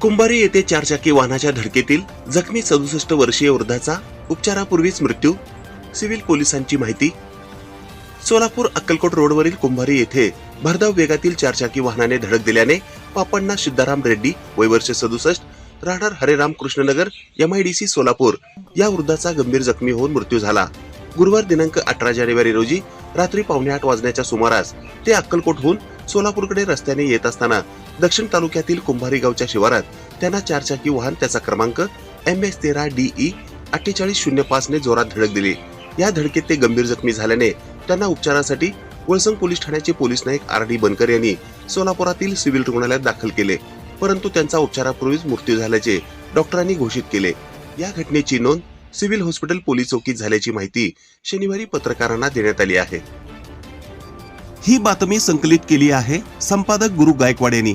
कुंभारी येथे चारचाकी वाहनाच्या धडकेतील जखमी सदुसष्ट वर्षीय वृद्धाचा उपचारापूर्वीच मृत्यू सिव्हिल पोलिसांची माहिती. सोलापूर अक्कलकोट रोडवरील कुंभारी येथे भरधाव वेगातील चारचाकी वाहनाने धडक दिल्याने पापण्णा सिद्धाराम रेड्डी वय वर्ष सदुसष्ट राहणार हरेराम कृष्णनगर एमआयडीसी सोलापूर या वृद्धाचा गंभीर जखमी होऊन मृत्यू झाला. गुरुवार दिनांक अठरा जानेवारी रोजी रात्री पावणे आठ वाजण्याच्या सुमारास ते अक्कलकोटहून सोलापूरकडे रस्त्याने येत असताना दक्षिण तालुक्यातील कुंभारी गावच्या शिवारात त्यांना चारचाकी वाहन त्याचा क्रमांक एम एस तेरा डीई अठ्ठेचाळीस शून्य पाच ने जोरात धडक दिली. या धडकेत ते गंभीर जखमी झाल्याने त्यांना उपचारासाठी वळसंग पोलीस ठाण्याचे police Naik R D Bankar यांनी सोलापुरातील सिव्हिल रुग्णालयात दाखल केले. परंतु त्यांचा उपचारापूर्वीच मृत्यू झाल्याचे डॉक्टरांनी घोषित केले. या घटनेची नोंद सिव्हिल हॉस्पिटल पोलीस चौकीत झाल्याची माहिती शनिवारी पत्रकारांना देण्यात आली आहे. ही बातमी संकलित केली आहे संपादक गुरु गायकवाड यांनी.